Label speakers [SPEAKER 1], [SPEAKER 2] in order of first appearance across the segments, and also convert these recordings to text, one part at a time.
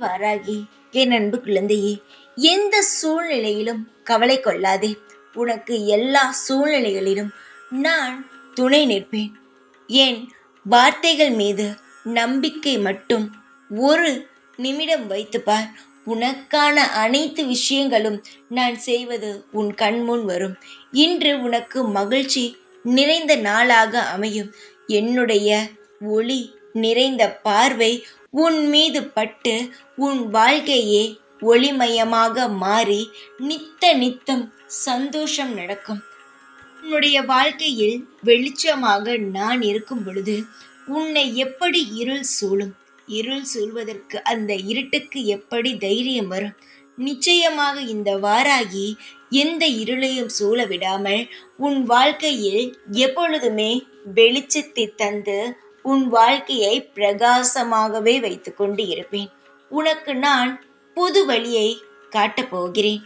[SPEAKER 1] வாராகி என் அன்பு குழந்தையே எந்த சூழ்நிலையிலும் கவலை கொள்ளாதே. உனக்கு எல்லா சூழ்நிலைகளிலும் நான் துணை நிற்பேன். என் வார்த்தைகள் மீது நம்பிக்கை மட்டும் ஒரு நிமிடம் வைத்து பார். உனக்கான அனைத்து விஷயங்களும் நான் செய்வது உன் கண்முன் வரும். இன்று உனக்கு மகிழ்ச்சி நிறைந்த நாளாக அமையும். என்னுடைய ஒளி நிறைந்த பார்வை உன் மீது பட்டு உன் வாழ்க்கையே ஒளிமயமாக மாறி நித்த நித்தம் சந்தோஷம் நடக்கும். உன்னுடைய வாழ்க்கையில் வெளிச்சமாக நான் இருக்கும் பொழுது உன்னை எப்படி இருள் சூழும்? இருள் சூழ்வதற்கு அந்த இருட்டுக்கு எப்படி தைரியம் வரும்? நிச்சயமாக இந்த வாராகி எந்த இருளையும் சூழ விடாமல் உன் வாழ்க்கையில் எப்பொழுதுமே வெளிச்சத்தை தந்து உன் வாழ்க்கையை பிரகாசமாகவே வைத்துக்கொண்டு இருப்பேன் உனக்கு நான் புது வழியை காட்டப் போகிறேன்.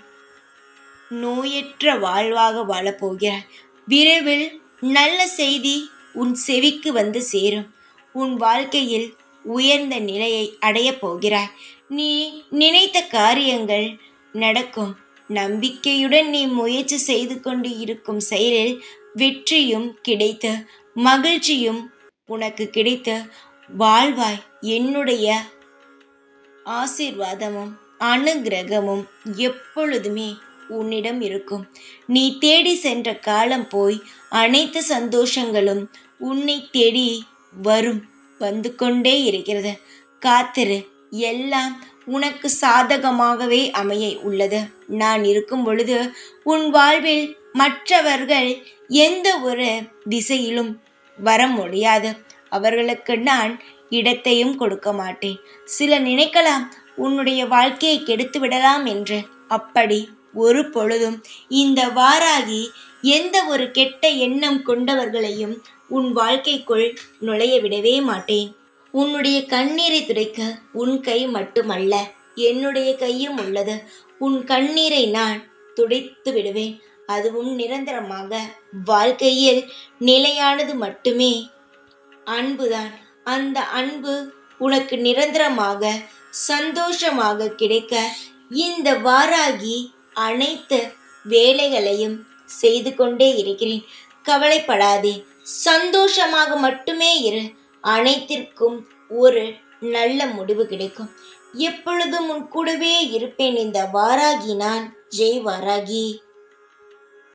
[SPEAKER 1] நோயற்ற வாழ்வாக வாழப்போகிறாய் விரைவில் நல்ல செய்தி உன் செவிக்கு வந்து சேரும். உன் வாழ்க்கையில் உயர்ந்த நிலையை அடையப் போகிறாய். நீ நினைத்த காரியங்கள் நடக்கும். நம்பிக்கையுடன் நீ முயற்சி செய்து கொண்டு இருக்கும் செயலில் வெற்றியும் கிடைத்து மகிழ்ச்சியும் உனக்கு கிடைத்த வாழ்வாய் என்னுடைய ஆசீர்வாதமும் அனுகிரகமும் எப்பொழுதுமே உன்னிடம் இருக்கும். நீ தேடி சென்ற காலம் போய் அனைத்து சந்தோஷங்களும் உன்னை தேடி வரும் வந்து கொண்டே இருக்கிறது. காத்திரு எல்லாம் உனக்கு சாதகமாகவே அமைய உள்ளது. நான் இருக்கும் பொழுது உன் வாழ்வில் மற்றவர்கள் எந்த ஒரு திசையிலும் வர முடியாது. அவர்களுக்கு நான் இடத்தையும் கொடுக்க மாட்டேன். சில நினைக்கலாம் உன்னுடைய வாழ்க்கையை கெடுத்து விடலாம் என்று. அப்படி ஒரு பொழுதும் இந்த வாராகி எந்த ஒரு கெட்ட எண்ணம் கொண்டவர்களையும் உன் வாழ்க்கைக்குள் நுழைய விடவே மாட்டேன். உன்னுடைய கண்ணீரை துடைக்க உன் கை மட்டுமல்ல என்னுடைய கையும் உள்ளது. உன் கண்ணீரை நான் துடைத்து விடுவேன். அதுவும் நிரந்தரமாக வாழ்க்கையில் நிலையானது மட்டுமே. அன்புதான். அந்த அன்பு உனக்கு நிரந்தரமாக சந்தோஷமாக கிடைக்க இந்த வாராகி அனைத்து வேலைகளையும் செய்து கொண்டே இருக்கிறேன். கவலைப்படாதே. சந்தோஷமாக மட்டுமே இரு. அனைத்திற்கும் ஒரு நல்ல முடிவு கிடைக்கும். எப்பொழுதும் உன் கூடவே இருப்பேன் இந்த வாராகி நான். ஜெய் வாராகி.